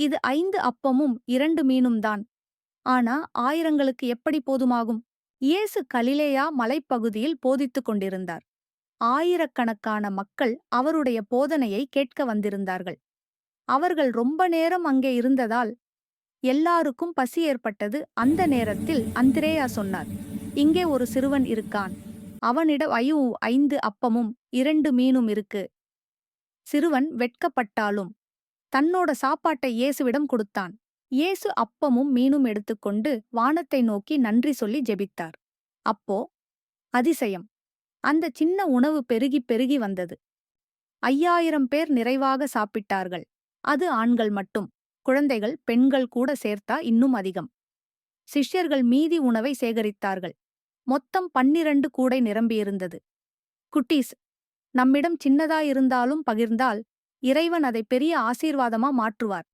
இது ஐந்து அப்பமும் இரண்டு மீனும் தான். ஆனா ஆயிரங்களுக்கு எப்படி போதுமாகும்? இயேசு கலிலேயா மலைப்பகுதியில் போதித்துக் கொண்டிருந்தார். ஆயிரக்கணக்கான மக்கள் அவருடைய போதனையை கேட்க வந்திருந்தார்கள். அவர்கள் ரொம்ப நேரம் அங்கே இருந்ததால் எல்லாருக்கும் பசி ஏற்பட்டது. அந்த நேரத்தில் அந்திரேயா சொன்னார் இங்கே ஒரு சிறுவன் இருக்கான். அவனிடம் ஐயோ ஐந்து அப்பமும் இரண்டு மீனும் இருக்கு. சிறுவன் வெட்கப்பட்டாலும் தன்னோட சாப்பாட்டை இயேசுவிடம் கொடுத்தான். இயேசு அப்பமும் மீனும் எடுத்துக்கொண்டு வானத்தை நோக்கி நன்றி சொல்லி ஜெபித்தார். அப்போ அதிசயம். அந்த சின்ன உணவு பெருகி பெருகி வந்தது. ஐயாயிரம் பேர் நிறைவாக சாப்பிட்டார்கள். அது ஆண்கள் மட்டும். குழந்தைகள் பெண்கள் கூட சேர்த்தா இன்னும் அதிகம். சிஷ்யர்கள் மீதி உணவை சேகரித்தார்கள். மொத்தம் பன்னிரண்டு கூடை நிரம்பியிருந்தது. குட்டீஸ் நம்மிடம் சின்னதாயிருந்தாலும் பகிர்ந்தால் இறைவன் அதை பெரிய ஆசீர்வாதமா மாற்றுவார்.